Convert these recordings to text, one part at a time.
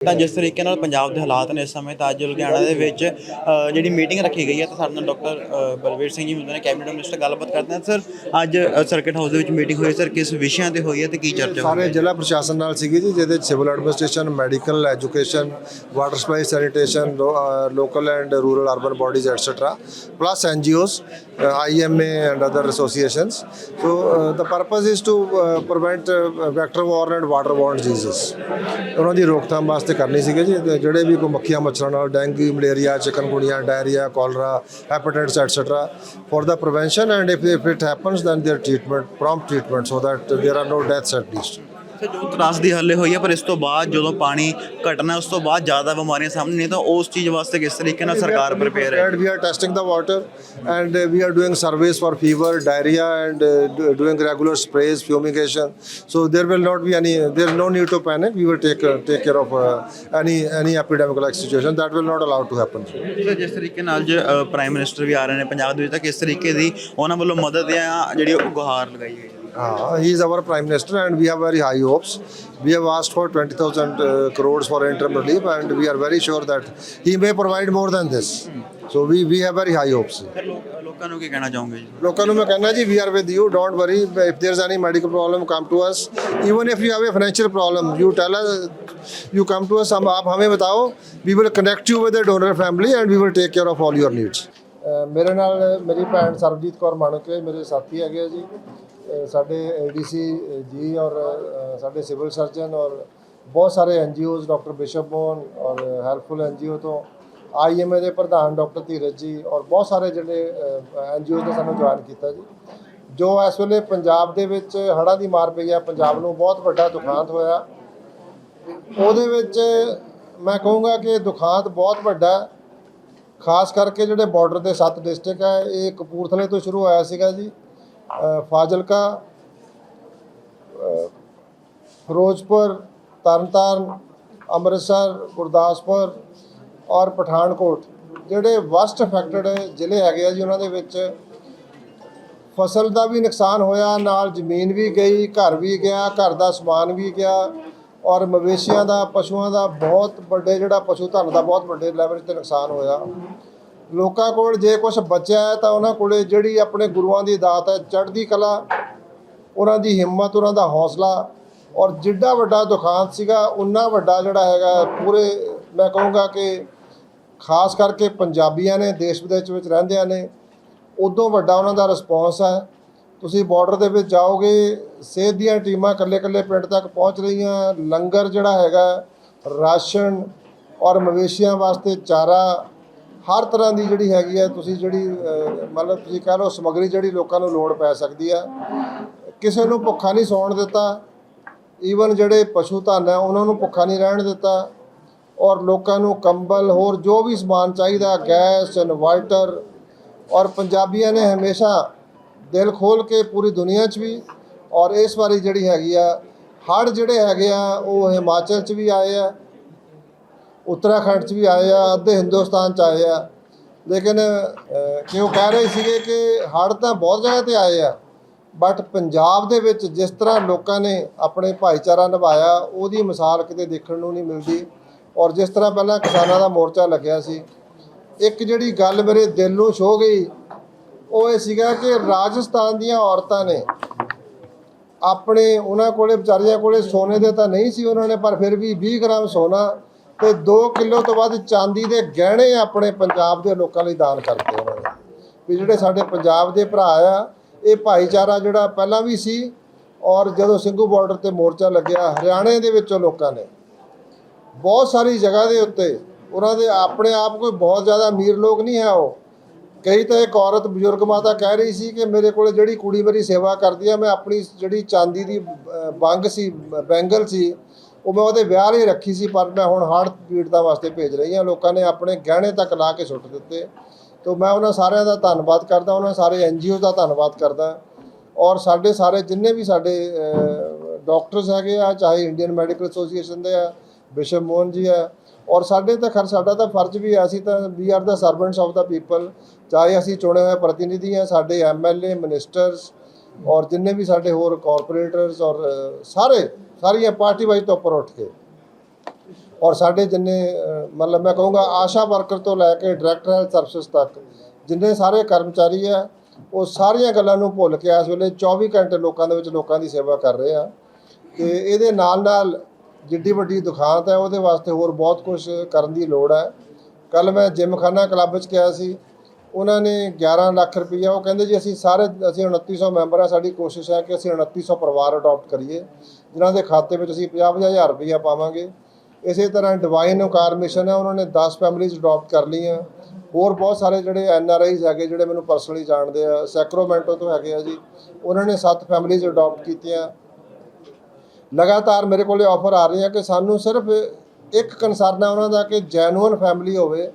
ਤਾਂ ਜਿਸ ਤਰੀਕੇ ਨਾਲ ਪੰਜਾਬ ਦੇ ਹਾਲਾਤ ਨੇ ਇਸ ਸਮੇਂ ਤਾਂ ਅੱਜ ਲੁਧਿਆਣਾ ਦੇ ਵਿੱਚ ਜਿਹੜੀ ਮੀਟਿੰਗ ਰੱਖੀ ਗਈ ਹੈ ਤਾਂ ਸਾਡੇ ਨਾਲ ਡਾਕਟਰ ਅ, ਬਲਵੀਰ ਸਿੰਘ ਜੀ ਹੁੰਦੇ ਨੇ ਕੈਬਨਿਟ ਮਿਨਿਸਟਰ ਗੱਲਬਾਤ ਕਰਦੇ ਹਨ ਸਰ ਅੱਜ ਅ, ਸਰਕਟ ਹਾਊਸ ਦੇ ਵਿੱਚ ਮੀਟਿੰਗ ਹੋਈ ਸਰ ਕਿਸ ਵਿਸ਼ਿਆਂ ਤੇ ਹੋਈ ਹੈ ਤੇ ਕੀ ਚਰਚਾ ਹੋਈ ਸਾਰੇ ਜ਼ਿਲ੍ਹਾ ਪ੍ਰਸ਼ਾਸਨ ਨਾਲ ਸੀਗੀ ਜੀ ਜਿਹਦੇ civil administration medical education water supply sanitation local and rural urban bodies etcetera plus NGOs, uh, IMA and other associations. So uh, the purpose is to uh, prevent uh, vector borne and water borne diseases. ਉਹਨਾਂ ਦੀ ਰੋਕਥਾਮ ਵਾਸਤੇ ਵਾਸਤੇ ਕਰਨੀ ਸੀਗੇ ਜੀ ਤੇ ਜਿਹੜੇ ਵੀ ਕੋਈ ਮੱਖੀਆਂ ਮੱਛਰਾਂ ਨਾਲ dengue malaria chikungunya diarrhoea cholera hepatitis etcetera for the prevention and if it happens then there treatment prompt treatment so that there are no deaths at least ਜੋ ਤਰਾਸ ਦੀ ਹੱਲੇ ਹੋਈ ਹੈ ਪਰ ਇਸ ਤੋਂ ਬਾਅਦ ਜਦੋਂ ਪਾਣੀ ਘਟਣਾ ਉਸ ਤੋਂ ਬਾਅਦ ਜ਼ਿਆਦਾ ਬਿਮਾਰੀਆਂ ਸਾਹਮਣੇ ਨਹੀਂ ਤਾਂ ਉਸ ਚੀਜ਼ ਵਾਸਤੇ ਕਿਸ ਤਰੀਕੇ ਨਾਲ ਸਰਕਾਰ ਪ੍ਰਪੇਅਰ ਹੈ And we are testing the water and uh, we are doing surveys for fever, diarrhea and uh, do- doing regular sprays, fumigation. So there will not be any, there is no need to panic. We will take, uh, take care of uh, any, any epidemic like situation. That will not allow to happen. Sir ਜਿਸ ਤਰੀਕੇ ਨਾਲ ਅੱਜ prime minister ਵੀ ਆ ਰਹੇ ਨੇ ਪੰਜਾਬ ਦੇ ਵਿੱਚ ਤਾਂ ਕਿਸ ਤਰੀਕੇ ਦੀ ਉਹਨਾਂ ਵੱਲੋਂ ਮਦਦ ਜਾਂ ਜਿਹੜੀ ਉਹ ਗੁਹਾਰ ਲਗਾਈ ਗਈ ਹੈ Uh, he is our prime minister and we have very high hopes. We have asked for 20,000 uh, crores for interim relief and we are very sure that he may provide more than this. So we, we have very high hopes. Sir ਲੋਕ- ਲੋਕਾਂ ਨੂੰ ਕੀ ਕਹਿਣਾ ਚਾਹੋਗੇ ਜੀ ਲੋਕਾਂ ਨੂੰ ਮੈਂ ਕਹਿੰਦਾ ਜੀ we are with you don't worry if there is any medical problem come to us even if you have a financial problem you tell us you come to us हम आप हमें बताओ we will connect you with a donor family and we will take care of all your needs ਮੇਰੇ ਨਾਲ ਮੇਰੀ ਭੈਣ ਸਰਬਜੀਤ ਕੌਰ ਮਾਣਕੇ ਮੇਰੇ ਸਾਥੀ ਹੈਗੇ ਆ ਜੀ ਅ, ਸਾਡੇ ਏਡੀਸੀ ਜੀ ਔਰ ਸਾਡੇ ਸਿਵਲ ਸਰਜਨ ਔਰ ਬਹੁਤ ਸਾਰੇ ਐਨਜੀਓਜ਼ ਡਾਕਟਰ ਬਿਸ਼ਪ ਬੋਨ ਔਰ ਹੈਲਪਫੁਲ ਐਨਜੀਓ ਤੋਂ ਆਈਐਮਏ ਦੇ ਪ੍ਰਧਾਨ ਡਾਕਟਰ ਧੀਰਜ ਜੀ ਔਰ ਬਹੁਤ ਸਾਰੇ ਜਿਹੜੇ ਐਨਜੀਓ ਨੇ ਸਾਨੂੰ ਜੁਆਇਨ ਕੀਤਾ ਜੀ। ਜੋ ਇਸ ਵੇਲੇ ਪੰਜਾਬ ਦੇ ਵਿੱਚ ਹੜ੍ਹਾਂ ਦੀ ਮਾਰ ਪਈ ਹੈ ਪੰਜਾਬ ਨੂੰ ਬਹੁਤ ਵੱਡਾ ਦੁਖਾਂਤ ਹੋਇਆ। ਉਹਦੇ ਵਿੱਚ ਮੈਂ ਕਹੂੰਗਾ ਕਿ ਦੁਖਾਂਤ ਬਹੁਤ ਵੱਡਾ ਖਾਸ ਕਰਕੇ ਜਿਹੜੇ ਬਾਰਡਰ ਦੇ ਸੱਤ ਡਿਸਟ੍ਰਿਕਟ ਹੈ, ਇਹ ਕਪੂਰਥਲੇ ਤੋਂ ਸ਼ੁਰੂ ਹੋਇਆ ਸੀਗਾ ਜੀ। ਫਾਜ਼ਿਲਕਾ ਫਿਰੋਜ਼ਪੁਰ, ਤਰਨਤਾਰਨ, ਅੰਮ੍ਰਿਤਸਰ, ਗੁਰਦਾਸਪੁਰ ਔਰ ਪਠਾਨਕੋਟ, ਜਿਹੜੇ ਵਸਟ ਅਫੈਕਟਡ ਜ਼ਿਲ੍ਹੇ ਹੈਗੇ ਆ ਜੀ ਉਹਨਾਂ ਦੇ ਵਿੱਚ ਫਸਲ ਦਾ ਵੀ ਨੁਕਸਾਨ ਹੋਇਆ, ਨਾਲ ਜ਼ਮੀਨ ਵੀ ਗਈ, ਘਰ ਵੀ ਗਿਆ, ਘਰ ਦਾ ਸਮਾਨ ਵੀ ਗਿਆ ਔਰ ਮਵੇਸ਼ੀਆਂ ਦਾ, ਪਸ਼ੂਆਂ ਦਾ ਬਹੁਤ ਵੱਡੇ ਜਿਹੜਾ ਪਸ਼ੂ ਧਨ ਦਾ ਬਹੁਤ ਵੱਡੇ ਲੈਵਲ ਤੇ ਨੁਕਸਾਨ ਹੋਇਆ। ਲੋਕਾਂ ਕੋਲ ਜੇ ਕੁਝ ਬਚਿਆ ਹੈ ਤਾਂ ਉਹਨਾਂ ਕੋਲੇ ਜਿਹੜੀ ਆਪਣੇ ਗੁਰੂਆਂ ਦੀ ਦਾਤ ਹੈ, ਚੜ੍ਹਦੀ ਕਲਾ, ਉਹਨਾਂ ਦੀ ਹਿੰਮਤ, ਉਹਨਾਂ ਦਾ ਹੌਸਲਾ ਔਰ ਜਿੱਡਾ ਵੱਡਾ ਦੁਖਾਂਤ ਸੀਗਾ, ਉਨਾ ਵੱਡਾ ਜਿਹੜਾ ਹੈਗਾ ਪੂਰੇ ਮੈਂ ਕਹੂੰਗਾ ਕਿ ਖਾਸ ਕਰਕੇ ਪੰਜਾਬੀਆਂ ਨੇ, ਦੇਸ਼ ਵਿਦੇਸ਼ ਵਿੱਚ ਰਹਿੰਦਿਆਂ ਨੇ, ਉਦੋਂ ਵੱਡਾ ਉਹਨਾਂ ਦਾ ਰਿਸਪੌਂਸ ਹੈ। ਤੁਸੀਂ ਬਾਰਡਰ ਦੇ ਵਿੱਚ ਜਾਓਗੇ, ਸਿਹਤ ਦੀਆਂ ਟੀਮਾਂ ਇਕੱਲੇ-ਇਕੱਲੇ ਪਿੰਡ ਤੱਕ ਪਹੁੰਚ ਰਹੀਆਂ, ਲੰਗਰ ਜਿਹੜਾ ਹੈਗਾ ਰਾਸ਼ਨ ਔਰ ਮਵੇਸ਼ੀਆਂ ਵਾਸਤੇ ਚਾਰਾ ਹਰ ਤਰ੍ਹਾਂ ਦੀ ਜਿਹੜੀ ਹੈਗੀ ਆ, ਤੁਸੀਂ ਜਿਹੜੀ ਮਤਲਬ ਤੁਸੀਂ ਕਹ ਲਓ ਸਮੱਗਰੀ ਜਿਹੜੀ ਲੋਕਾਂ ਨੂੰ ਲੋੜ ਪੈ ਸਕਦੀ ਆ। ਕਿਸੇ ਨੂੰ ਭੁੱਖਾ ਨਹੀਂ ਸੌਣ ਦਿੱਤਾ। ਈਵਨ ਜਿਹੜੇ ਪਸ਼ੂ ਧਨ ਹੈ ਉਹਨਾਂ ਨੂੰ ਭੁੱਖਾ ਨਹੀਂ ਰਹਿਣ ਦਿੱਤਾ। ਔਰ ਲੋਕਾਂ ਨੂੰ ਕੰਬਲ, ਹੋਰ ਜੋ ਵੀ ਸਮਾਨ ਚਾਹੀਦਾ, ਗੈਸ, ਇਨਵਰਟਰ, ਔਰ ਪੰਜਾਬੀਆਂ ਨੇ ਹਮੇਸ਼ਾ ਦਿਲ ਖੋਲ ਕੇ ਪੂਰੀ ਦੁਨੀਆ 'ਚ ਵੀ, ਔਰ ਇਸ ਵਾਰੀ ਜਿਹੜੀ ਹੈਗੀ ਆ, ਹੜ੍ਹ ਜਿਹੜੇ ਹੈਗੇ ਆ, ਉਹ ਹਿਮਾਚਲ 'ਚ ਵੀ ਆਏ ਆ। ਉੱਤਰਾਖੰਡ 'ਚ ਵੀ ਆਏ ਆ, ਅੱਧੇ ਹਿੰਦੁਸਤਾਨ 'ਚ ਆਏ ਆ। ਲੇਕਿਨ ਕਿਉਂ ਕਹਿ ਰਹੇ ਸੀਗੇ ਕਿ ਹੜ੍ਹ ਤਾਂ ਬਹੁਤ ਜਗ੍ਹਾ ਤੇ ਆਏ ਆ ਬਟ ਪੰਜਾਬ ਦੇ ਵਿੱਚ ਜਿਸ ਤਰ੍ਹਾਂ ਲੋਕਾਂ ਨੇ ਆਪਣੇ ਭਾਈਚਾਰਾ ਨਿਭਾਇਆ, ਉਹਦੀ ਮਿਸਾਲ ਕਿਤੇ ਦੇਖਣ ਨੂੰ ਨਹੀਂ ਮਿਲਦੀ। ਔਰ ਜਿਸ ਤਰ੍ਹਾਂ ਪਹਿਲਾਂ ਕਿਸਾਨਾਂ ਦਾ ਮੋਰਚਾ ਲੱਗਿਆ ਸੀ, ਇੱਕ ਜਿਹੜੀ ਗੱਲ ਮੇਰੇ ਦਿਲ ਨੂੰ ਛੋ ਗਈ, ਉਹ ਇਹ ਸੀਗਾ ਕਿ ਰਾਜਸਥਾਨ ਦੀਆਂ ਔਰਤਾਂ ਨੇ ਆਪਣੇ, ਉਹਨਾਂ ਕੋਲੇ, ਵਿਚਾਰੀਆਂ ਕੋਲੇ ਸੋਨੇ ਦੇ ਤਾਂ ਨਹੀਂ ਸੀ ਉਹਨਾਂ ਨੇ, ਪਰ ਫਿਰ ਵੀ 20 ਗ੍ਰਾਮ ਸੋਨਾ ਤੇ 2 ਕਿਲੋ ਤੋਂ ਵੱਧ ਚਾਂਦੀ ਦੇ ਗਹਿਣੇ ਆਪਣੇ ਪੰਜਾਬ ਦੇ ਲੋਕਾਂ ਲਈ ਦਾਨ ਕਰਤੇ ਉਹਨਾਂ ਨੇ। ਵੀ ਜਿਹੜੇ ਸਾਡੇ ਪੰਜਾਬ ਦੇ ਭਰਾ ਆ ਇਹ ਭਾਈਚਾਰਾ ਜਿਹੜਾ ਪਹਿਲਾਂ ਵੀ ਸੀ ਔਰ ਜਦੋਂ ਸਿੰਘੂ ਬਾਰਡਰ ਤੇ ਮੋਰਚਾ ਲੱਗਿਆ ਹਰਿਆਣੇ ਦੇ ਵਿੱਚੋਂ ਲੋਕਾਂ ਨੇ ਬਹੁਤ ਸਾਰੀ ਜਗ੍ਹਾ ਦੇ ਉੱਤੇ ਉਹਨਾਂ ਦੇ ਆਪਣੇ ਆਪ ਕੋਈ ਬਹੁਤ ਜ਼ਿਆਦਾ ਅਮੀਰ ਲੋਕ ਨਹੀਂ ਹੈ ਉਹ। ਕਈ ਤਾਂ ਇੱਕ ਔਰਤ ਬਜ਼ੁਰਗ ਮਾਤਾ ਕਹਿ ਰਹੀ ਸੀ ਕਿ ਮੇਰੇ ਕੋਲ ਜਿਹੜੀ ਕੁੜੀ ਮੇਰੀ ਸੇਵਾ ਕਰਦੀ ਆ ਮੈਂ ਆਪਣੀ ਜਿਹੜੀ ਚਾਂਦੀ ਦੀ ਅਹ, ਬੰਗ ਸੀ ਬੈਂਗਲ ਸੀ ਉਹ ਮੈਂ ਉਹਦੇ ਵਿਆਹ ਲਈ ਰੱਖੀ ਸੀ, ਪਰ ਮੈਂ ਹੁਣ ਹੜ੍ਹ ਪੀੜਤਾਂ ਵਾਸਤੇ ਭੇਜ ਰਹੀ ਹਾਂ। ਲੋਕਾਂ ਨੇ ਆਪਣੇ ਗਹਿਣੇ ਤੱਕ ਲਾ ਕੇ ਸੁੱਟ ਦਿੱਤੇ। ਤੋਂ ਮੈਂ ਉਹਨਾਂ ਸਾਰਿਆਂ ਦਾ ਧੰਨਵਾਦ ਕਰਦਾ, ਉਹਨਾਂ ਸਾਰੇ ਐਨਜੀਓ ਦਾ ਧੰਨਵਾਦ ਕਰਦਾ। ਔਰ ਸਾਡੇ ਸਾਰੇ ਜਿੰਨੇ ਵੀ ਸਾਡੇ ਡਾਕਟਰਸ ਹੈਗੇ ਆ, ਚਾਹੇ ਇੰਡੀਅਨ ਮੈਡੀਕਲ ਐਸੋਸੀਏਸ਼ਨ ਦੇ ਆ, ਬਿਸ਼ਪ ਮੋਹਨ ਜੀ ਆ, ਔਰ ਸਾਡੇ ਤਾਂ ਖਰ, ਸਾਡਾ ਤਾਂ ਫਰਜ਼ ਵੀ ਹੈ ਅਸੀਂ ਤਾਂ we are the servants of the people, ਚਾਹੇ ਅਸੀਂ ਚੁਣੇ ਹੋਏ ਪ੍ਰਤੀਨਿਧੀ ਆ, ਸਾਡੇ ਐਮਐਲਏ ਮਿਨਿਸਟਰਸ ਔਰ ਜਿੰਨੇ ਵੀ ਸਾਡੇ ਹੋਰ ਕਾਰਪੋਰੇਟਰਸ ਔਰ ਸਾਰੇ, ਸਾਰੀਆਂ ਪਾਰਟੀ ਵਾਈਜ਼ ਤੋਂ ਉੱਪਰ ਉੱਠ ਕੇ। ਔਰ ਸਾਡੇ ਜਿੰਨੇ ਮਤਲਬ ਮੈਂ ਕਹੂੰਗਾ ਆਸ਼ਾ ਵਰਕਰ ਤੋਂ ਲੈ ਕੇ ਡਾਇਰੈਕਟਰ ਹੈਲਥ ਸਰਵਿਸ ਤੱਕ, ਜਿੰਨੇ ਸਾਰੇ ਕਰਮਚਾਰੀ ਆ, ਉਹ ਸਾਰੀਆਂ ਗੱਲਾਂ ਨੂੰ ਭੁੱਲ ਕੇ ਇਸ ਵੇਲੇ 24 ਘੰਟੇ ਲੋਕਾਂ ਦੇ ਵਿੱਚ ਲੋਕਾਂ ਦੀ ਸੇਵਾ ਕਰ ਰਹੇ ਆ। ਤੇ ਇਹਦੇ ਨਾਲ ਨਾਲ ਜਿੱਡੀ ਵੱਡੀ ਦੁਖਾਂਤ ਹੈ, ਉਹਦੇ ਵਾਸਤੇ ਹੋਰ ਬਹੁਤ ਕੁਝ ਕਰਨ ਦੀ ਲੋੜ ਹੈ। ਕੱਲ ਮੈਂ ਜਿਮਖਾਨਾ ਕਲੱਬ ਵਿੱਚ ਗਿਆ ਸੀ। ਉਹਨਾਂ ਨੇ 11 ਲੱਖ ਰੁਪਈਆ, ਉਹ ਕਹਿੰਦੇ ਜੀ ਅਸੀਂ ਸਾਰੇ, ਅਸੀਂ 2900 ਮੈਂਬਰ ਆ, ਸਾਡੀ ਕੋਸ਼ਿਸ਼ ਹੈ ਕਿ ਅਸੀਂ 2900 ਪਰਿਵਾਰ ਅਡਾਪਟ ਕਰੀਏ, ਜਿਨ੍ਹਾਂ ਦੇ ਖਾਤੇ ਵਿੱਚ ਅਸੀਂ 50 ਹਜ਼ਾਰ ਰੁਪਈਆ ਪਾਵਾਂਗੇ। ਇਸੇ ਤਰ੍ਹਾਂ ਡਿਵਾਈਨ ਓਕਾਰ ਮਿਸ਼ਨ ਹੈ, ਉਹਨਾਂ ਨੇ 10 ਫੈਮਿਲੀਜ਼ ਅਡਾਪਟ ਕਰ ਲਈਆਂ। ਹੋਰ ਬਹੁਤ ਸਾਰੇ ਜਿਹੜੇ ਐਨ ਆਰ ਆਈਜ਼ ਹੈਗੇ, ਜਿਹੜੇ ਮੈਨੂੰ ਪਰਸਨਲੀ ਜਾਣਦੇ ਆ ਸੈਕਰੋਮੈਂਟੋ ਤੋਂ ਹੈਗੇ ਆ ਜੀ, ਉਹਨਾਂ ਨੇ 7 ਫੈਮਿਲੀਜ਼ ਅਡਾਪਟ ਕੀਤੀਆਂ। ਲਗਾਤਾਰ ਮੇਰੇ ਕੋਲੇ ਆਫਰ ਆ ਰਹੀਆਂ ਕਿ ਸਾਨੂੰ ਸਿਰਫ ਇੱਕ ਕਨਸਰਨ ਹੈ ਉਹਨਾਂ ਦਾ ਕਿ ਜੈਨੂਅਨ ਫੈਮਿਲੀ ਹੋਵੇ।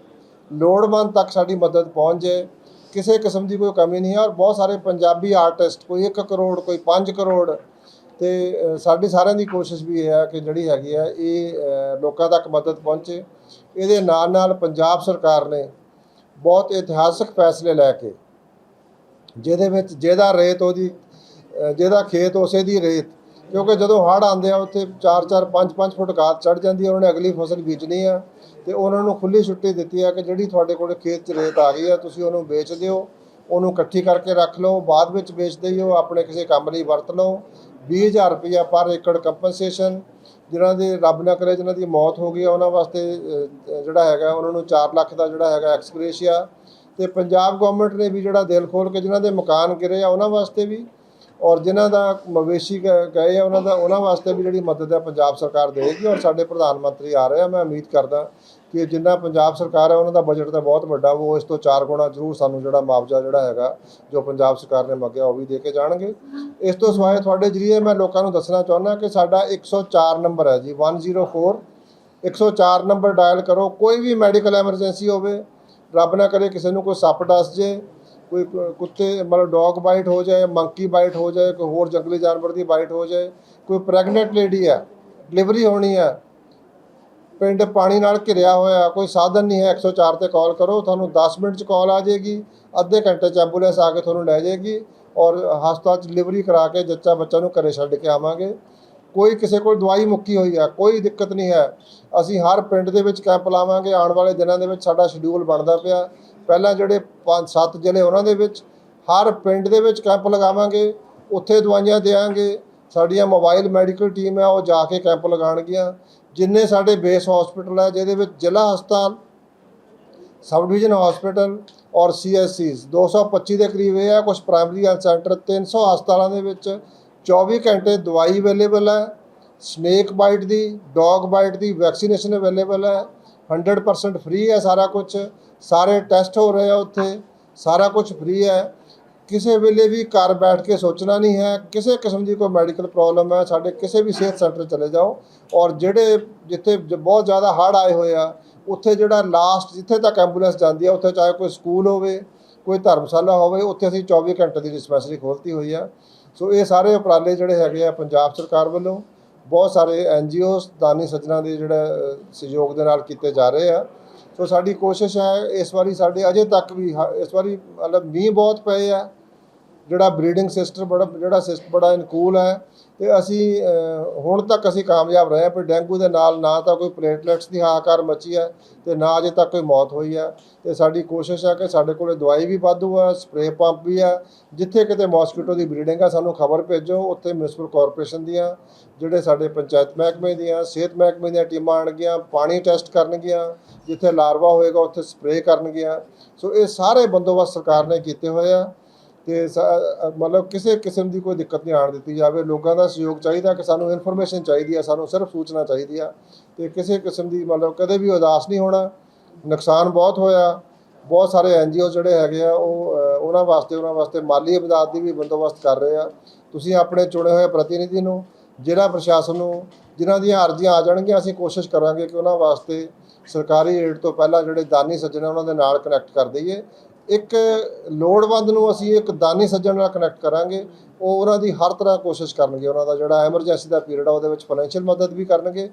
ਲੋੜਵੰਦ ਤੱਕ ਸਾਡੀ ਮਦਦ ਪਹੁੰਚ ਜਾਏ। ਕਿਸੇ ਕਿਸਮ ਦੀ ਕੋਈ ਕਮੀ ਨਹੀਂ ਹੈ ਔਰ ਬਹੁਤ ਸਾਰੇ ਪੰਜਾਬੀ ਆਰਟਿਸਟ ਕੋਈ 1 ਕਰੋੜ, ਕੋਈ 5 ਕਰੋੜ ਤੇ ਸਾਡੀ ਸਾਰਿਆਂ ਦੀ ਕੋਸ਼ਿਸ਼ ਵੀ ਇਹ ਹੈ ਕਿ ਜਿਹੜੀ ਹੈਗੀ ਹੈ, ਇਹ ਲੋਕਾਂ ਤੱਕ ਮਦਦ ਪਹੁੰਚੇ। ਇਹਦੇ ਨਾਲ ਨਾਲ ਪੰਜਾਬ ਸਰਕਾਰ ਨੇ ਬਹੁਤ ਇਤਿਹਾਸਕ ਫੈਸਲੇ ਲੈ ਕੇ, ਜਿਹਦੇ ਵਿੱਚ ਜਿਹਦਾ ਰੇਤ ਉਹਦੀ ਜਿਹਦਾ ਖੇਤ ਉਸੇ ਦੀ ਰੇਤ ਕਿਉਂਕਿ ਜਦੋਂ ਹੜ੍ਹ ਆਉਂਦੇ ਆ, ਉੱਥੇ 4-4 5-5 ਫੁੱਟ ਗਾਦ ਚੜ ਜਾਂਦੀ ਹੈ ਉਹਨਾਂ ਨੇ ਅਗਲੀ ਫਸਲ ਬੀਜਣੀ ਆ। ਤੇ ਉਹਨਾਂ ਨੂੰ ਖੁੱਲੀ ਛੁੱਟੀ ਦਿੱਤੀ ਆ ਕਿ ਜਿਹੜੀ ਤੁਹਾਡੇ ਕੋਲ ਖੇਤ 'ਚ ਰੇਤ ਆ ਗਈ ਆ, ਤੁਸੀਂ ਉਹਨੂੰ ਵੇਚ ਦਿਓ, ਉਹਨੂੰ ਇਕੱਠੀ ਕਰਕੇ ਰੱਖ ਲਓ, ਬਾਅਦ ਵਿੱਚ ਵੇਚਦੇ ਹੀ ਉਹ ਆਪਣੇ ਕਿਸੇ ਕੰਮ ਲਈ ਵਰਤ ਲਓ। 20000 ਰੁਪਇਆ ਪਰ ਏਕੜ ਕੰਪਨਸੇਸ਼ਨ, ਜਿਨ੍ਹਾਂ ਦੇ ਰੱਬ ਨਾ ਕਰੇ, ਜਿਨ੍ਹਾਂ ਦੀ ਮੌਤ ਹੋ ਗਈ ਆ, ਉਹਨਾਂ ਵਾਸਤੇ ਜਿਹੜਾ ਹੈਗਾ, ਉਹਨਾਂ ਨੂੰ 4 ਲੱਖ ਦਾ ਜਿਹੜਾ ਹੈਗਾ ਐਕਸਗ੍ਰੇਸ਼ੀਆ ਤੇ ਪੰਜਾਬ ਗਵਰਨਮੈਂਟ ਨੇ ਵੀ ਜਿਹੜਾ ਦਿਲ ਖੋਲ ਕੇ ਜਿਨ੍ਹਾਂ ਦੇ ਮਕਾਨ ਗਿਰੇ ਆ, ਉਹਨਾਂ ਵਾਸਤੇ ਵੀ ਔਰ ਜਿਨ੍ਹਾਂ ਦਾ ਮਵੇਸ਼ੀ ਗਏ ਆ, ਉਹਨਾਂ ਦਾ, ਉਹਨਾਂ ਵਾਸਤੇ ਵੀ ਜਿਹੜੀ ਮਦਦ ਹੈ ਪੰਜਾਬ ਸਰਕਾਰ ਦੇਗੀ ਔਰ ਸਾਡੇ ਪ੍ਰਧਾਨ ਮੰਤਰੀ ਆ ਰਹੇ ਆ। ਮੈਂ ਉਮੀਦ ਕਰਦਾ ਕਿ ਜਿੰਨਾ ਪੰਜਾਬ ਸਰਕਾਰ ਹੈ ਉਹਨਾਂ ਦਾ ਬਜਟ ਤਾਂ ਬਹੁਤ ਵੱਡਾ ਉਹ ਇਸ ਤੋਂ ਚਾਰ ਗੁਣਾ ਜ਼ਰੂਰ ਸਾਨੂੰ ਜਿਹੜਾ ਮੁਆਵਜ਼ਾ ਜਿਹੜਾ ਹੈਗਾ, ਜੋ ਪੰਜਾਬ ਸਰਕਾਰ ਨੇ ਮੰਗਿਆ, ਉਹ ਵੀ ਦੇ ਕੇ ਜਾਣਗੇ। ਇਸ ਤੋਂ ਸਿਵਾਏ ਤੁਹਾਡੇ ਜਰੀਏ ਮੈਂ ਲੋਕਾਂ ਨੂੰ ਦੱਸਣਾ ਚਾਹੁੰਦਾ ਕਿ ਸਾਡਾ 104 ਨੰਬਰ ਹੈ ਜੀ 104 104 ਨੰਬਰ ਡਾਇਲ ਕਰੋ। ਕੋਈ ਵੀ ਮੈਡੀਕਲ ਐਮਰਜੈਂਸੀ ਹੋਵੇ, ਰੱਬ ਨਾ ਕਰੇ ਕਿਸੇ ਨੂੰ ਕੋਈ ਸੱਪ ਡਸ ਜੇ ਕੋਈ ਕੁ- ਕੁੱਤੇ, ਮਤਲਬ ਡੌਗ ਬਾਈਟ ਹੋ ਜਾਏ, ਮੰਕੀ ਬਾਈਟ ਹੋ ਜਾਏ, ਕੋਈ ਹੋਰ ਜੰਗਲੀ ਜਾਨਵਰ ਦੀ ਬਾਈਟ ਹੋ ਜਾਏ, ਕੋਈ ਪ੍ਰੈਗਨੈਂਟ ਲੇਡੀ ਹੈ, ਡਿਲੀਵਰੀ ਹੋਣੀ ਹੈ, ਪਿੰਡ ਪਾਣੀ ਨਾਲ ਘਿਰਿਆ ਹੋਇਆ, ਕੋਈ ਸਾਧਨ ਨਹੀਂ ਹੈ 104 ਤੇ ਕਾਲ ਕਰੋ, ਤੁਹਾਨੂੰ 10 ਮਿੰਟ ਚ ਕਾਲ ਆ ਜਾਏਗੀ, ਅੱਧੇ ਘੰਟੇ ਚ ਐਂਬੂਲੈਂਸ ਆ ਕੇ ਤੁਹਾਨੂੰ ਲੈ ਜਾਏਗੀ ਔਰ ਹਸਪਤਾਲ ਚ ਡਿਲੀਵਰੀ ਕਰਾ ਕੇ ਜੱਚਾ ਬੱਚਾ ਨੂੰ ਘਰੇ ਛੱਡ ਕੇ ਆਵਾਂਗੇ। ਕੋਈ ਕਿਸੇ ਕੋਲ ਦਵਾਈ ਮੁੱਕੀ ਹੋਈ ਹੈ, ਕੋਈ ਦਿੱਕਤ ਨਹੀਂ ਹੈ, ਅਸੀਂ ਹਰ ਪਿੰਡ ਦੇ ਵਿੱਚ ਕੈਂਪ ਲਾਵਾਂਗੇ, ਆਉਣ ਵਾਲੇ ਦਿਨਾਂ ਦੇ ਵਿੱਚ ਸਾਡਾ ਸ਼ਡਿਊਲ ਬਣਦਾ ਪਿਆ ਪਹਿਲਾਂ ਜਿਹੜੇ 5-7 ਜ਼ਿਲ੍ਹੇ ਉਹਨਾਂ ਦੇ ਵਿੱਚ, ਹਰ ਪਿੰਡ ਦੇ ਵਿੱਚ ਕੈਂਪ ਲਗਾਵਾਂਗੇ, ਉੱਥੇ ਦਵਾਈਆਂ ਦੇਵਾਂਗੇ ਸਾਡੀਆਂ ਮੋਬਾਈਲ ਮੈਡੀਕਲ ਟੀਮ ਹੈ ਉਹ ਜਾ ਕੇ ਕੈਂਪ ਲਗਾਉਣਗੀਆਂ। ਜਿੰਨੇ ਸਾਡੇ ਬੇਸ ਹਸਪੀਟਲ ਹੈ ਜਿਹਦੇ ਵਿੱਚ ਜ਼ਿਲ੍ਹਾ ਹਸਪਤਾਲ ਸਬ ਡਿਵੀਜ਼ਨ ਹਸਪੀਟਲ ਔਰ ਸੀਐਸਸੀਜ਼ 225 ਦੇ ਕਰੀਬ ਇਹ ਹੈ ਕੁਝ ਪ੍ਰਾਇਮਰੀ ਹੈਲਥ ਸੈਂਟਰ 300 ਹਸਪਤਾਲਾਂ ਦੇ ਵਿੱਚ 24 ਘੰਟੇ ਦਵਾਈ ਅਵੇਲੇਬਲ ਹੈ ਸਨੇਕ ਬਾਈਟ ਦੀ ਡੌਗ ਬਾਈਟ ਦੀ ਵੈਕਸੀਨੇਸ਼ਨ ਅਵੇਲੇਬਲ ਹੈ 100% ਫ੍ਰੀ ਹੈ ਸਾਰਾ ਕੁਝ ਸਾਰੇ ਟੈਸਟ ਹੋ ਰਹੇ ਆ ਉੱਥੇ, ਸਾਰਾ ਕੁਝ ਫ੍ਰੀ ਹੈ। ਕਿਸੇ ਵੇਲੇ ਵੀ ਘਰ ਬੈਠ ਕੇ ਸੋਚਣਾ ਨਹੀਂ ਹੈ, ਕਿਸੇ ਕਿਸਮ ਦੀ ਕੋਈ ਮੈਡੀਕਲ ਪ੍ਰੋਬਲਮ ਹੈ, ਸਾਡੇ ਕਿਸੇ ਵੀ ਸਿਹਤ ਸੈਂਟਰ ਚਲੇ ਜਾਓ। ਔਰ ਜਿਹੜੇ ਜਿੱਥੇ ਬਹੁਤ ਜ਼ਿਆਦਾ ਹੜ੍ਹ ਆਏ ਹੋਏ ਆ, ਉੱਥੇ ਜਿਹੜਾ ਲਾਸਟ ਜਿੱਥੇ ਤੱਕ ਐਂਬੂਲੈਂਸ ਜਾਂਦੀ ਆ, ਉੱਥੇ ਚਾਹੇ ਕੋਈ ਸਕੂਲ ਹੋਵੇ, ਕੋਈ ਧਰਮਸ਼ਾਲਾ ਹੋਵੇ, ਉੱਥੇ ਅਸੀਂ 24 ਘੰਟੇ ਦੀ ਡਿਸਪੈਂਸਰੀ ਖੋਲ੍ਹਤੀ ਹੋਈ ਆ। ਸੋ ਇਹ ਸਾਰੇ ਉਪਰਾਲੇ ਜਿਹੜੇ ਹੈਗੇ ਆ ਪੰਜਾਬ ਸਰਕਾਰ ਵੱਲੋਂ, ਬਹੁਤ ਸਾਰੇ ਐਨਜੀਓਸ ਦਾਨੀ ਸੱਜਣਾ ਦੇ ਜਿਹੜਾ ਸਹਿਯੋਗ ਦੇ ਨਾਲ ਕੀਤੇ ਜਾ ਰਹੇ ਆ। ਸੋ ਸਾਡੀ ਕੋਸ਼ਿਸ਼ ਹੈ ਇਸ ਵਾਰੀ ਸਾਡੇ ਅਜੇ ਤੱਕ ਵੀ ਹ- ਇਸ ਵਾਰੀ ਮਤਲਬ ਮੀਂਹ ਬਹੁਤ ਪਏ ਆ। ਜਿਹੜਾ ਬਰੀਡਿੰਗ ਸਿਸਟਮ ਬੜਾ ਜਿਹੜਾ ਸਿਸਟਮ ਬੜਾ ਅਨੁਕੂਲ ਹੈ। ਤੇ ਅਸੀਂ ਹੁਣ ਤੱਕ ਅਸੀਂ ਕਾਮਯਾਬ ਰਹੇ ਹਾਂ ਪਰ ਡੈਂਗੂ ਦੇ ਨਾਲ ਨਾ ਤਾਂ ਕੋਈ ਪਲੇਟਲੈਟਸ ਦੀ ਹਾਕਾਰ ਮਚੀ ਹੈ ਤੇ ਨਾ ਅਜੇ ਤੱਕ ਕੋਈ ਮੌਤ ਹੋਈ ਹੈ। ਤੇ ਸਾਡੀ ਕੋਸ਼ਿਸ਼ ਹੈ ਕਿ ਸਾਡੇ ਕੋਲੇ ਦਵਾਈ ਵੀ ਵਾਧੂ ਹੈ ਸਪਰੇਅ ਪੰਪ ਵੀ ਹੈ। ਜਿੱਥੇ ਕਿਤੇ ਮੋਸਕੀਟੋ ਦੀ ਬਰੀਡਿੰਗ ਆ ਸਾਨੂੰ ਖਬਰ ਭੇਜੋ, ਉੱਥੇ ਮਿਊਨਿਸਪਲ ਕਾਰਪੋਰੇਸ਼ਨ ਦੀਆਂ, ਜਿਹੜੇ ਸਾਡੇ ਪੰਚਾਇਤ ਮਹਿਕਮੇ ਦੀਆਂ, ਸਿਹਤ ਮਹਿਕਮੇ ਦੀਆਂ ਟੀਮਾਂ ਆਣਗੀਆਂ ਪਾਣੀ ਟੈਸਟ ਕਰਨਗੀਆਂ, ਜਿੱਥੇ ਲਾਰਵਾ ਹੋਏਗਾ, ਉੱਥੇ ਸਪਰੇਅ ਕਰਨਗੀਆਂ। ਸੋ ਇਹ ਸਾਰੇ ਬੰਦੋਬਸਤ ਸਰਕਾਰ ਨੇ ਕੀਤੇ ਹੋਏ ਆ। ਤੇ ਸ- ਮਤਲਬ ਕਿਸੇ ਕਿਸਮ ਦੀ ਕੋਈ ਦਿੱਕਤ ਨਹੀਂ ਆਣ ਦਿੱਤੀ ਜਾਵੇ। ਲੋਕਾਂ ਦਾ ਸਹਿਯੋਗ ਚਾਹੀਦਾ ਕਿ ਸਾਨੂੰ ਇਨਫੋਰਮੇਸ਼ਨ ਚਾਹੀਦੀ ਆ, ਸਾਨੂੰ ਸਿਰਫ ਸੂਚਨਾ ਚਾਹੀਦੀ ਆ। ਤੇ ਕਿਸੇ ਕਿਸਮ ਦੀ ਮਤਲਬ ਕਦੇ ਵੀ ਉਦਾਸ ਨਹੀਂ ਹੋਣਾ। ਨੁਕਸਾਨ ਬਹੁਤ ਹੋਇਆ। ਬਹੁਤ ਸਾਰੇ ਐਨਜੀਓ ਜਿਹੜੇ ਹੈਗੇ ਆ, ਉਹ ਉਹਨਾਂ ਵਾਸਤੇ ਉਹਨਾਂ ਵਾਸਤੇ ਮਾਲੀ ਇਮਦਾਦ ਦੀ ਵੀ ਬੰਦੋਬਸਤ ਕਰ ਰਹੇ ਆ। ਤੁਸੀਂ ਆਪਣੇ ਚੁਣੇ ਹੋਏ ਪ੍ਰਤੀਨਿਧੀ ਨੂੰ ਜ਼ਿਲ੍ਹਾ ਪ੍ਰਸ਼ਾਸਨ ਨੂੰ, ਜਿਨ੍ਹਾਂ ਦੀਆਂ ਅਰਜ਼ੀਆਂ ਆ ਜਾਣਗੀਆਂ, ਅਸੀਂ ਕੋਸ਼ਿਸ਼ ਕਰਾਂਗੇ ਕਿ ਉਹਨਾਂ ਵਾਸਤੇ ਸਰਕਾਰੀ ਏਡ ਤੋਂ ਪਹਿਲਾਂ ਜਿਹੜੇ ਦਾਨੀ ਸੱਜਣ ਆ, ਉਹਨਾਂ ਦੇ ਨਾਲ ਕਨੈਕਟ ਕਰ ਦਈਏ। ਇੱਕ ਲੋੜਵੰਦ ਨੂੰ ਅਸੀਂ ਇੱਕ ਦਾਨੀ ਸੱਜਣ ਨਾਲ ਕਨੈਕਟ ਕਰਾਂਗੇ ਉਹ ਉਹਨਾਂ ਦੀ ਹਰ ਤਰ੍ਹਾਂ ਕੋਸ਼ਿਸ਼ ਕਰਨਗੇ ਉਹਨਾਂ ਦਾ ਜਿਹੜਾ ਐਮਰਜੈਂਸੀ ਦਾ ਪੀਰੀਅਡ ਆ ਉਹਦੇ ਵਿੱਚ ਫਾਈਨੈਂਸ਼ੀਅਲ ਮਦਦ ਵੀ ਕਰਨਗੇ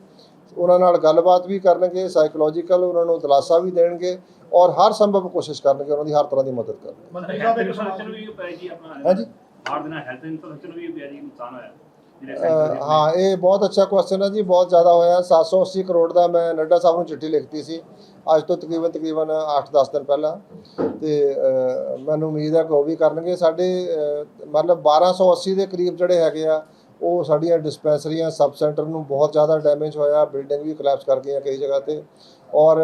ਉਹਨਾਂ ਨਾਲ ਗੱਲਬਾਤ ਵੀ ਕਰਨਗੇ ਸਾਈਕੋਲੋਜੀਕਲ ਉਹਨਾਂ ਨੂੰ ਦਿਲਾਸਾ ਵੀ ਦੇਣਗੇ ਔਰ ਹਰ ਸੰਭਵ ਕੋਸ਼ਿਸ਼ ਕਰਨਗੇ ਉਹਨਾਂ ਦੀ ਹਰ ਤਰ੍ਹਾਂ ਦੀ ਮਦਦ ਕਰਨਗੇ। ਮੰਤਰੀ ਸਾਹਿਬ ਇੱਕ ਸਵਾਲ ਵੀ ਪੈ ਜੀ ਆਪਣਾ। ਹਾਂਜੀ। ਹਾਰ ਦੇ ਨਾਲ ਹੈਲਥ ਨੂੰ ਵੀ ਪਿਆ ਜੀ ਨੁਕਸਾਨ ਹੋਇਆ। ਹਾਂ ਇਹ ਬਹੁਤ ਅੱਛਾ ਕੁਐਸਚਨ ਹੈ ਜੀ ਬਹੁਤ ਜ਼ਿਆਦਾ ਹੋਇਆ। 780 ਕਰੋੜ ਦਾ ਮੈਂ ਨੱਡਾ ਸਾਹਿਬ ਨੂੰ ਚਿੱਠੀ ਲਿਖਤੀ ਸੀ। ਅੱਜ ਤੋਂ ਤਕਰੀਬਨ ਤਕਰੀਬਨ 8-10 ਦਿਨ ਪਹਿਲਾਂ। ਤੇ ਮੈਨੂੰ ਉਮੀਦ ਹੈ ਕਿ ਉਹ ਵੀ ਕਰਨਗੇ। ਸਾਡੇ ਅ, ਮਤਲਬ 1280 ਦੇ ਕਰੀਬ ਜਿਹੜੇ ਹੈਗੇ ਆ ਉਹ ਸਾਡੀਆਂ ਡਿਸਪੈਂਸਰੀਆਂ ਸਬ ਸੈਂਟਰ ਨੂੰ ਬਹੁਤ ਜ਼ਿਆਦਾ ਡੈਮੇਜ ਹੋਇਆ। ਬਿਲਡਿੰਗ ਵੀ ਕੋਲੈਪਸ ਕਰ ਗਈਆਂ ਕਈ ਜਗ੍ਹਾ ਤੇ। ਔਰ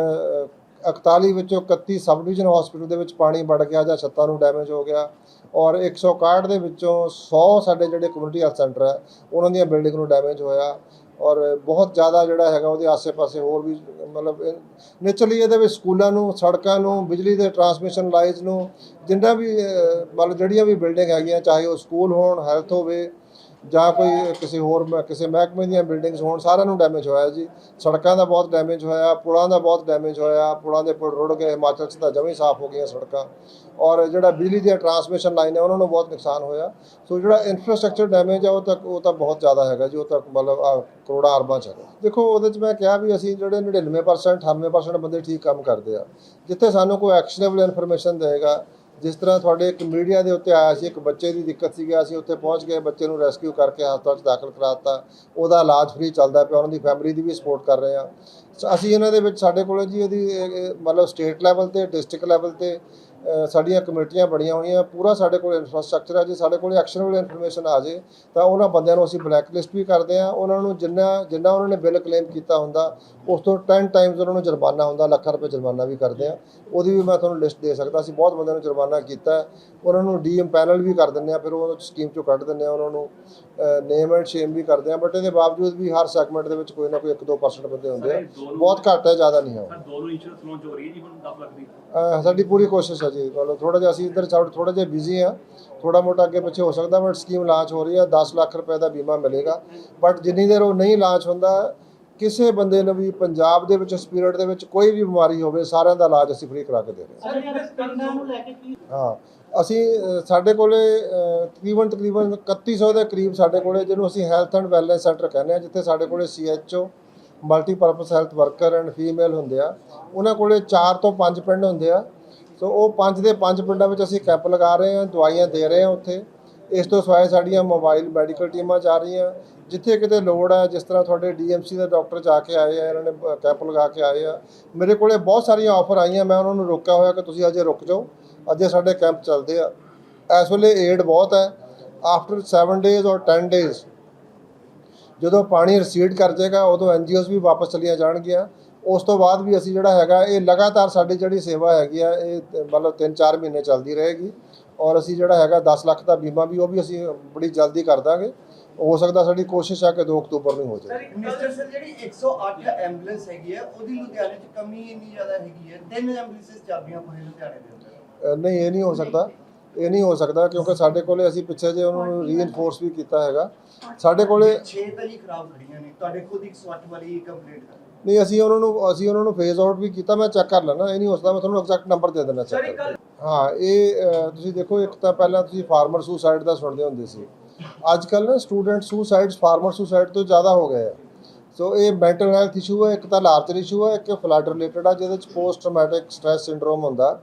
41 ਵਿੱਚੋਂ 31 ਸਬ ਡਿਵੀਜ਼ਨ ਹਸਪੀਟਲ ਦੇ ਵਿੱਚ ਪਾਣੀ ਵੜ ਗਿਆ ਜਾਂ ਛੱਤਾਂ ਨੂੰ ਡੈਮੇਜ ਹੋ ਗਿਆ ਔਰ 161 ਦੇ ਵਿੱਚੋਂ 100 ਸਾਡੇ ਜਿਹੜੇ ਕਮਿਊਨਿਟੀ ਹੈਲਥ ਸੈਂਟਰ ਹੈ, ਉਹਨਾਂ ਦੀਆਂ ਬਿਲਡਿੰਗ ਨੂੰ ਡੈਮੇਜ ਹੋਇਆ ਔਰ ਬਹੁਤ ਜ਼ਿਆਦਾ ਜਿਹੜਾ ਹੈਗਾ ਉਹਦੇ ਆਸੇ-ਪਾਸੇ ਹੋਰ ਵੀ ਮਤਲਬ ਨੇਚਰਲੀ ਇਹਦੇ ਵਿੱਚ ਸਕੂਲਾਂ ਨੂੰ, ਸੜਕਾਂ ਨੂੰ, ਬਿਜਲੀ ਦੇ ਟਰਾਂਸਮਿਸ਼ਨ ਲਾਈਨਸ ਨੂੰ ਜਿੰਨਾ ਵੀ ਮਤਲਬ ਜਿਹੜੀਆਂ ਵੀ ਬਿਲਡਿੰਗ ਹੈਗੀਆਂ, ਚਾਹੇ ਉਹ ਸਕੂਲ ਹੋਣ ਹੈਲਥ ਹੋਵੇ ਜਾਂ ਕੋਈ ਕਿਸੇ ਹੋਰ ਮ- ਕਿਸੇ ਮਹਿਕਮੇ ਦੀਆਂ ਬਿਲਡਿੰਗਸ ਹੋਣ, ਸਾਰਿਆਂ ਨੂੰ ਡੈਮੇਜ ਹੋਇਆ ਜੀ। ਸੜਕਾਂ ਦਾ ਬਹੁਤ ਡੈਮੇਜ ਹੋਇਆ, ਪੁਲਾਂ ਦਾ ਬਹੁਤ ਡੈਮੇਜ ਹੋਇਆ, ਪੁਲਾਂ ਦੇ ਪੁਲ ਰੁੜ ਗਏ, ਹਿਮਾਚਲ 'ਚ ਤਾਂ ਜਮਾਂ ਸਾਫ਼ ਹੋ ਗਈਆਂ ਸੜਕਾਂ। ਔਰ ਜਿਹੜਾ ਬਿਜਲੀ ਦੀਆਂ ਟਰਾਂਸਮਿਸ਼ਨ ਲਾਈਨ ਹੈ ਉਹਨਾਂ ਨੂੰ ਬਹੁਤ ਨੁਕਸਾਨ ਹੋਇਆ। ਸੋ ਜਿਹੜਾ ਇਨਫਰਾਸਟ੍ਰਕਚਰ ਡੈਮੇਜ ਹੈ ਉਹ ਤੱਕ ਉਹ ਤਾਂ ਬਹੁਤ ਜ਼ਿਆਦਾ ਹੈਗਾ ਜੀ, ਉਹ ਤਾਂ ਮਤਲਬ ਆਹ ਕਰੋੜਾਂ ਅਰਬਾਂ 'ਚ ਹੈਗਾ। ਦੇਖੋ, ਉਹਦੇ 'ਚ ਮੈਂ ਕਿਹਾ ਵੀ ਅਸੀਂ ਜਿਹੜੇ 99% 98% ਬੰਦੇ ਠੀਕ ਕੰਮ ਕਰਦੇ ਆ। ਜਿੱਥੇ ਸਾਨੂੰ ਕੋਈ ਐਕਸ਼ਨੇਬਲ ਇਨਫੋਰਮੇਸ਼ਨ ਦੇਗਾ ਜਿਸ ਤਰ੍ਹਾਂ ਤੁਹਾਡੇ ਇੱਕ ਮੀਡੀਆ ਦੇ ਉੱਤੇ ਆਇਆ ਸੀ, ਇੱਕ ਬੱਚੇ ਦੀ ਦਿੱਕਤ ਸੀਗੀ, ਅਸੀਂ ਉੱਥੇ ਪਹੁੰਚ ਗਏ, ਬੱਚੇ ਨੂੰ ਰੈਸਕਿਊ ਕਰਕੇ ਹਸਪਤਾਲ 'ਚ ਦਾਖਲ ਕਰਾਤਾ ਉਹਦਾ ਇਲਾਜ ਫ੍ਰੀ ਚੱਲਦਾ ਪਿਆ, ਉਹਨਾਂ ਦੀ ਫੈਮਿਲੀ ਦੀ ਵੀ ਸਪੋਰਟ ਕਰ ਰਹੇ ਆ ਅਸੀਂ ਇਹਨਾਂ ਦੇ ਵਿੱਚ, ਸਾਡੇ ਕੋਲ ਜੀ, ਇਹਦੀ ਮਤਲਬ ਸਟੇਟ ਲੈਵਲ ਤੇ ਡਿਸਟ੍ਰਿਕਟ ਲੈਵਲ ਤੇ ਸਾਡੀਆਂ ਕਮੇਟੀਆਂ ਬਣੀਆਂ ਹੋਈਆਂ ਪੂਰਾ ਸਾਡੇ ਕੋਲ ਇਨਫਰਾਸਟ੍ਰਕਚਰ ਹੈ ਜੇ ਸਾਡੇ ਕੋਲ ਐਕਸ਼ਨੇਬਲ ਇਨਫੋਰਮੇਸ਼ਨ ਆ ਜੇ ਤਾਂ ਉਹਨਾਂ ਬੰਦਿਆਂ ਨੂੰ ਅਸੀਂ ਬਲੈਕ ਲਿਸਟ ਵੀ ਕਰਦੇ ਆ ਉਹਨਾਂ ਨੂੰ ਜਿੰਨਾ ਜਿੰਨਾ ਉਹਨਾਂ ਨੇ ਬਿੱਲ ਕਲੇਮ ਕੀਤਾ ਹੁੰਦਾ ਉਸ ਤੋਂ 10 ਟਾਈਮਸ ਉਹਨਾਂ ਨੂੰ ਜੁਰਮਾਨਾ ਹੁੰਦਾ ਲੱਖਾਂ ਰੁਪਏ ਜੁਰਮਾਨਾ ਵੀ ਕਰਦੇ ਆ ਉਹਦੀ ਵੀ ਮੈਂ ਤੁਹਾਨੂੰ ਲਿਸਟ ਦੇ ਸਕਦਾ ਅਸੀਂ ਬਹੁਤ ਬੰਦਿਆਂ ਨੂੰ ਜੁਰਮਾਨਾ ਕੀਤਾ। ਉਹਨਾਂ ਨੂੰ ਡੀਐਮ ਪੈਨਲ ਵੀ ਕਰ ਦਿੰਦੇ ਆ ਫਿਰ ਉਹ ਸਕੀਮ ਚੋਂ ਕੱਢ ਦਿੰਦੇ ਆ ਉਹਨਾਂ ਨੂੰ। ਨੇਮ ਐਂਡ ਸ਼ੇਮ ਵੀ ਕਰਦੇ ਆ ਬਟ ਇਹਦੇ ਬਾਵਜੂਦ ਵੀ ਹਰ ਸੈਗਮੈਂਟ ਦੇ ਵਿੱਚ ਕੋਈ ਨਾ ਕੋਈ 1-2% ਬੰਦੇ ਹੁੰਦੇ ਆ। ਬਹੁਤ ਘੱਟ ਹੈ ਜ਼ਿਆਦਾ ਨਹੀਂ ਹੈ। ਸਰ ਦੋਨੋਂ ਇੰਸ਼ੋਰੈਂਸ ਲਾਂਚ ਹੋ ਰਹੀ ਹੈ ਜੀ ਹੁਣ 10 ਲੱਖ ਦੀ। ਸਾਡੀ ਪੂਰੀ ਕੋਸ਼ਿਸ਼ ਹੈ। ਜੀ ਮਤਲਬ ਥੋੜਾ ਜਿਹਾ ਅਸੀਂ ਇੱਧਰ ਸਾਡ ਥੋੜਾ ਜਿਹਾ ਬਿਜ਼ੀ ਆ ਥੋੜਾ ਮੋਟਾ ਅੱਗੇ ਪਿੱਛੇ ਹੋ ਸਕਦਾ ਬਟ ਸਕੀਮ ਲਾਂਚ ਹੋ ਰਹੀ ਹੈ 10 ਲੱਖ ਰੁਪਏ ਦਾ ਬੀਮਾ ਮਿਲੇਗਾ। ਬਟ ਜਿੰਨੀ ਦੇਰ ਉਹ ਨਹੀਂ ਲਾਂਚ ਹੁੰਦਾ ਕਿਸੇ ਬੰਦੇ ਨੂੰ ਵੀ ਪੰਜਾਬ ਦੇ ਵਿੱਚ ਸਪੀਰੀਟ ਦੇ ਵਿੱਚ ਕੋਈ ਵੀ ਬਿਮਾਰੀ ਹੋਵੇ ਸਾਰਿਆਂ ਦਾ ਇਲਾਜ ਅਸੀਂ ਫ੍ਰੀ ਕਰਾ ਕੇ ਦੇ ਰਹੇ ਹਾਂ। ਹਾਂ ਅਸੀਂ ਸਾਡੇ ਕੋਲੇ ਤਕਰੀਬਨ ਤਕਰੀਬਨ 3100 ਦੇ ਕਰੀਬ ਸਾਡੇ ਕੋਲੇ ਜਿਹਨੂੰ ਅਸੀਂ ਹੈਲਥ ਐਂਡ ਵੈਲਨੈਸ ਸੈਂਟਰ ਕਹਿੰਦੇ ਆ ਜਿੱਥੇ ਸਾਡੇ ਕੋਲੇ CHO multipurpose health worker and female ਹੁੰਦੇ ਆ। ਉਹਨਾਂ ਕੋਲੇ 4 ਤੋਂ 5 ਪਿੰਡ ਹੁੰਦੇ ਆ। ਸੋ ਉਹ ਪੰਜ ਦੇ ਪੰਜ ਪਿੰਡਾਂ ਵਿੱਚ ਅਸੀਂ ਕੈਂਪ ਲਗਾ ਰਹੇ ਹਾਂ, ਦਵਾਈਆਂ ਦੇ ਰਹੇ ਹਾਂ ਉੱਥੇ। ਇਸ ਤੋਂ ਸਿਵਾਏ ਸਾਡੀਆਂ ਮੋਬਾਈਲ ਮੈਡੀਕਲ ਟੀਮਾਂ ਜਾ ਰਹੀਆਂ। ਜਿੱਥੇ ਕਿਤੇ ਲੋੜ ਹੈ, ਜਿਸ ਤਰ੍ਹਾਂ ਤੁਹਾਡੇ ਡੀਐਮਸੀ ਦੇ ਡਾਕਟਰ ਜਾ ਕੇ ਆਏ ਆ, ਇਹਨਾਂ ਨੇ ਕੈਂਪ ਲਗਾ ਕੇ ਆਏ ਆ। ਮੇਰੇ ਕੋਲੇ ਬਹੁਤ ਸਾਰੀਆਂ ਆਫਰ ਆਈਆਂ, ਮੈਂ ਉਹਨਾਂ ਨੂੰ ਰੋਕਿਆ ਹੋਇਆ ਕਿ ਤੁਸੀਂ ਅਜੇ ਰੁਕ ਜਾਓ। ਅਜੇ ਸਾਡੇ ਕੈਂਪ ਚੱਲਦੇ ਆ। ਇਸ ਵੇਲੇ ਏਡ ਬਹੁਤ ਹੈ। ਆਫਟਰ 7 ਡੇਜ਼ ਔਰ 10 ਡੇਜ਼ ਜਦੋਂ ਪਾਣੀ ਰਿਸੀਡ ਕਰ ਜਾਏਗਾ, ਉਦੋਂ ਐਨਜੀਓਜ਼ ਵੀ ਵਾਪਸ ਚਲੀਆਂ ਜਾਣਗੀਆਂ। ਉਸ ਤੋਂ ਬਾਅਦ ਵੀ ਅਸੀਂ ਜਿਹੜਾ ਹੈਗਾ ਇਹ ਲਗਾਤਾਰ ਸਾਡੀ ਜਿਹੜੀ ਸੇਵਾ ਹੈਗੀ ਆ ਇਹ ਮਤਲਬ 3-4 ਮਹੀਨੇ ਚੱਲਦੀ ਰਹੇਗੀ। ਔਰ ਅਸੀਂ ਜਿਹੜਾ ਹੈਗਾ 10 ਲੱਖ ਦਾ ਬੀਮਾ ਵੀ ਉਹ ਵੀ ਅਸੀਂ ਬੜੀ ਜਲਦੀ ਕਰ ਦਾਂਗੇ। ਹੋ ਸਕਦਾ ਸਾਡੀ ਕੋਸ਼ਿਸ਼ ਹੈ ਕਿ 2 ਅਕਤੂਬਰ ਨੂੰ ਹੋ ਮਿਸਟਰ ਸਰ ਜਿਹੜੀ 108 ਐਂਬੂਲੈਂਸ ਹੈਗੀ ਹੈ ਉਹਦੀ ਲੁਧਿਆਣੇ 'ਚ ਕਮੀ ਇੰਨੀ ਜ਼ਿਆਦਾ ਹੈਗੀ ਹੈ ਤਿੰਨ ਐਂਬੂਲੈਂਸਸ ਚਾਬੀਆਂ ਪੂਰੇ ਲੁਧਿਆਣੇ ਦੇ ਅੰਦਰ। ਨਹੀਂ ਇਹ ਨਹੀਂ ਹੋ ਸਕਦਾ। ਇਹ ਨਹੀਂ ਹੋ ਸਕਦਾ ਕਿਉਂਕਿ ਸਾਡੇ ਕੋਲੇ ਅਸੀਂ ਪਿੱਛੇ ਜੇ ਉਹਨਾਂ ਨੂੰ ਰੀਇਨਫੋਰਸ ਵੀ ਕੀਤਾ ਹੈਗਾ। ਸਾਡੇ ਕੋਲੇ 6 ਤਾਂ ਜੀ ਖਰਾਬ ਖੜੀਆਂ ਨੇ ਤੁਹਾਡੇ ਖੁਦ 108 ਵਾਲੀ ਕੰਪਲੀਟ ਕਰ ਨਹੀਂ ਅਸੀਂ ਉਹਨਾਂ ਨੂੰ ਅਸੀਂ ਉਹਨਾਂ ਨੂੰ ਫੇਜ਼ ਆਊਟ ਵੀ ਕੀਤਾ ਮੈਂ ਚੈੱਕ ਕਰ ਲੈਣਾ ਇਹ ਨਹੀਂ ਹੋ ਸਕਦਾ ਮੈਂ ਤੁਹਾਨੂੰ ਐਗਜ਼ੈਕਟ ਨੰਬਰ ਦੇ ਦੇਣਾ ਚੈੱਕ ਕਰਕੇ। ਹਾਂ ਇਹ ਤੁਸੀਂ ਦੇਖੋ ਇੱਕ ਤਾਂ ਪਹਿਲਾਂ ਤੁਸੀਂ ਫਾਰਮਰ ਸੁਸਾਈਡ ਦਾ ਸੁਣਦੇ ਹੁੰਦੇ ਸੀ। ਅੱਜ ਕੱਲ ਨਾ ਸਟੂਡੈਂਟ ਸੁਸਾਈਡਸ ਫਾਰਮਰ ਸੁਸਾਈਡ ਤੋਂ ਜ਼ਿਆਦਾ ਹੋ ਗਏ ਆ। ਸੋ ਇਹ ਮੈਂਟਲ ਹੈਲਥ ਇਸ਼ੂ ਹੈ ਇੱਕ ਤਾਂ ਲਾਰਜਰ ਇਸ਼ੂ ਹੈ ਇੱਕ ਫਲੱਡ ਰਿਲੇਟਡ ਆ ਜਿਹਦੇ ਚ ਪੋਸਟ ਟਰਾਮੈਟਿਕ ਸਟ੍ਰੈਸ ਸਿੰਡਰੋਮ ਹੁੰਦਾ।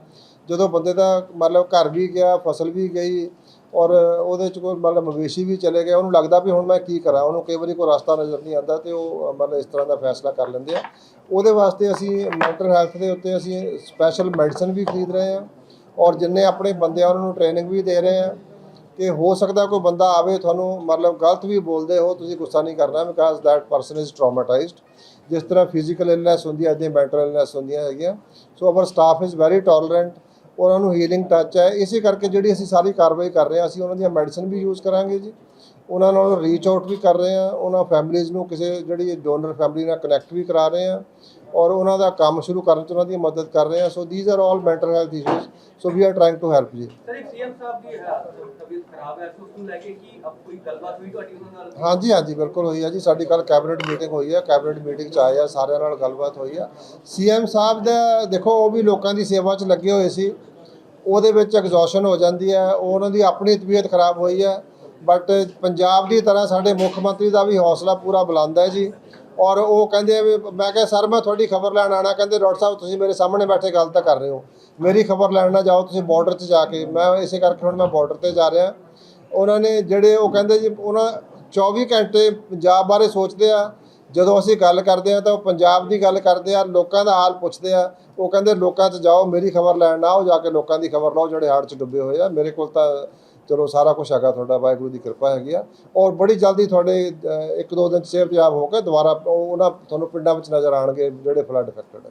ਜਦੋਂ ਬੰਦੇ ਦਾ ਮਤਲਬ ਘਰ ਵੀ ਗਿਆ ਫਸਲ ਵੀ ਗਈ ਔਰ ਉਹਦੇ ਚ ਕੋਈ ਮਤਲਬ ਮਵੇਸ਼ੀ ਵੀ ਚਲੇ ਗਏ, ਉਹਨੂੰ ਲੱਗਦਾ ਵੀ ਹੁਣ ਮੈਂ ਕੀ ਕਰਾਂ, ਉਹਨੂੰ ਕਈ ਵਾਰੀ ਕੋਈ ਰਸਤਾ ਨਜ਼ਰ ਨਹੀਂ ਆਉਂਦਾ ਤੇ ਉਹ ਮਤਲਬ ਇਸ ਤਰ੍ਹਾਂ ਦਾ ਫੈਸਲਾ ਕਰ ਲੈਂਦੇ ਆ। ਉਹਦੇ ਵਾਸਤੇ ਅਸੀਂ ਮੈਂਟਲ ਹੈਲਥ ਦੇ ਉੱਤੇ ਅਸੀਂ ਸਪੈਸ਼ਲ ਮੈਡੀਸਨ ਵੀ ਖਰੀਦ ਰਹੇ ਹਾਂ ਔਰ ਜਿੰਨੇ ਆਪਣੇ ਬੰਦੇ ਆ, ਉਹਨਾਂ ਨੂੰ ਟ੍ਰੇਨਿੰਗ ਵੀ ਦੇ ਰਹੇ ਹਾਂ ਕਿ ਹੋ ਸਕਦਾ ਕੋਈ ਬੰਦਾ ਆਵੇ, ਤੁਹਾਨੂੰ ਮਤਲਬ ਗਲਤ ਵੀ ਬੋਲਦੇ ਹੋ, ਤੁਸੀਂ ਗੁੱਸਾ ਨਹੀਂ ਕਰਨਾ because that person is traumatized ਜਿਸ ਤਰ੍ਹਾਂ ਫਿਜ਼ੀਕਲ ਇਲਨੈਸ ਹੁੰਦੀ ਹੈ ਇਦਾਂ ਮੈਂਟਲ ਇਲਨੈਸ ਹੁੰਦੀਆਂ ਹੈਗੀਆਂ। So our staff is very tolerant ਉਹਨਾਂ ਨੂੰ ਹੀਲਿੰਗ ਟੱਚ ਹੈ। ਇਸੇ ਕਰਕੇ ਜਿਹੜੀ ਅਸੀਂ ਸਾਰੀ ਕਾਰਵਾਈ ਕਰ ਰਹੇ ਹਾਂ, ਅਸੀਂ ਉਹਨਾਂ ਦੀਆਂ ਮੈਡੀਸਨ ਵੀ ਯੂਜ਼ ਕਰਾਂਗੇ ਜੀ। ਉਹਨਾਂ ਨਾਲ ਰੀਚ ਆਊਟ ਵੀ ਕਰ ਰਹੇ ਹਾਂ। ਉਹਨਾਂ ਫੈਮਿਲੀਜ਼ ਨੂੰ ਕਿਸੇ ਜਿਹੜੀ ਡੋਨਰ ਫੈਮਿਲੀ ਨਾਲ ਕਨੈਕਟ ਵੀ ਕਰਾ ਰਹੇ ਹਾਂ। ਔਰ ਉਹਨਾਂ ਦਾ ਕੰਮ ਸ਼ੁਰੂ ਕਰਨ ਚ ਉਹਨਾਂ ਦੀ ਮਦਦ ਕਰ ਰਹੇ ਹਾਂ so these are all mental health issues so we are trying to help ਜੀ। ਸਰ ਇੱਕ ਸੀਐਮ ਸਾਹਿਬ ਦੀ ਹੈ, ਤਬੀਅਤ ਖਰਾਬ ਹੈ ਸੋ ਉਸ ਨੂੰ ਲੈ ਕੇ ਕੀ ਅਬ ਕੋਈ ਗੱਲਬਾਤ ਹੋਈ ਤੁਹਾਡੀ ਉਹਨਾਂ ਨਾਲ? ਹਾਂਜੀ ਹਾਂਜੀ ਬਿਲਕੁਲ ਹੋਈ ਹੈ ਜੀ। ਸਾਡੀ ਕੱਲ ਕੈਬਨਿਟ ਮੀਟਿੰਗ ਹੋਈ ਹੈ ਕੈਬਨਿਟ ਮੀਟਿੰਗ ਚ ਆਏ ਆ ਸਾਰਿਆਂ ਨਾਲ ਗੱਲਬਾਤ ਹੋਈ ਆ। ਸੀਐਮ ਸਾਹਿਬ ਦਾ ਦੇਖੋ ਉਹ ਵੀ ਲੋਕਾਂ ਦੀ ਸੇਵਾ 'ਚ ਲੱਗੇ ਹੋਏ ਸੀ। ਉਹਦੇ ਵਿੱਚ ਐਗਜ਼ੌਸ਼ਨ ਹੋ ਜਾਂਦੀ ਹੈ। ਉਹ ਉਹਨਾਂ ਦੀ ਆਪਣੀ ਤਬੀਅਤ ਖਰਾਬ ਹੋਈ ਹੈ। ਬਟ ਪੰਜਾਬ ਦੀ ਤਰ੍ਹਾਂ ਸਾਡੇ ਮੁੱਖ ਮੰਤਰੀ ਦਾ ਵੀ ਹੌਸਲਾ ਪੂਰਾ ਬੁਲੰਦ ਹੈ ਜੀ। ਔਰ ਉਹ ਕਹਿੰਦੇ ਆ ਵੀ, ਮੈਂ ਕਿਹਾ, ਸਰ, ਮੈਂ ਤੁਹਾਡੀ ਖਬਰ ਲੈਣ ਆਣਾ ਕਹਿੰਦੇ, ਡਾਕਟਰ ਸਾਹਿਬ, ਤੁਸੀਂ ਮੇਰੇ ਸਾਹਮਣੇ ਬੈਠੇ ਗੱਲ ਤਾਂ ਕਰ ਰਹੇ ਹੋ। ਮੇਰੀ ਖਬਰ ਲੈਣ ਨਾ ਜਾਓ, ਤੁਸੀਂ ਬਾਰਡਰ 'ਚ ਜਾ ਕੇ। ਮੈਂ ਇਸੇ ਕਰਕੇ ਹੁਣ ਮੈਂ ਬਾਰਡਰ ਤੇ ਜਾ ਰਿਹਾ। ਉਹਨਾਂ ਨੇ ਜਿਹੜੇ ਉਹ ਕਹਿੰਦੇ ਜੀ, ਉਹਨਾਂ 24 ਘੰਟੇ ਪੰਜਾਬ ਬਾਰੇ ਸੋਚਦੇ ਆ। ਜਦੋਂ ਅਸੀਂ ਗੱਲ ਕਰਦੇ ਆ ਤਾਂ ਉਹ ਪੰਜਾਬ ਦੀ ਗੱਲ ਕਰਦੇ ਆ, ਲੋਕਾਂ ਦਾ ਹਾਲ ਪੁੱਛਦੇ ਆ। ਉਹ ਕਹਿੰਦੇ, ਲੋਕਾਂ 'ਚ ਜਾਓ, ਮੇਰੀ ਖਬਰ ਲੈਣ ਨਾ ਆਓ, ਜਾ ਕੇ ਲੋਕਾਂ ਦੀ ਖਬਰ ਲਓ, ਜਿਹੜੇ ਹਾੜ 'ਚ ਡੁੱਬੇ ਹੋਏ ਆ। ਮੇਰੇ ਕੋਲ ਤਾਂ ਚਲੋ ਸਾਰਾ ਕੁਝ ਹੈਗਾ, ਤੁਹਾਡਾ ਵਾਹਿਗੁਰੂ ਦੀ ਕਿਰਪਾ ਹੈਗੀ ਆ। ਔਰ ਬੜੀ ਜਲਦੀ ਤੁਹਾਡੇ ਇੱਕ ਦੋ ਦਿਨ 'ਚ ਸਿਹਤਯਾਬ ਹੋ ਕੇ ਦੁਬਾਰਾ ਉਹ- ਉਹਨਾਂ ਤੁਹਾਨੂੰ ਪਿੰਡਾਂ ਵਿੱਚ ਨਜ਼ਰ ਆਣਗੇ ਜਿਹੜੇ ਫਲੱਡ ਇਫੈਕਟਡ ਹੈ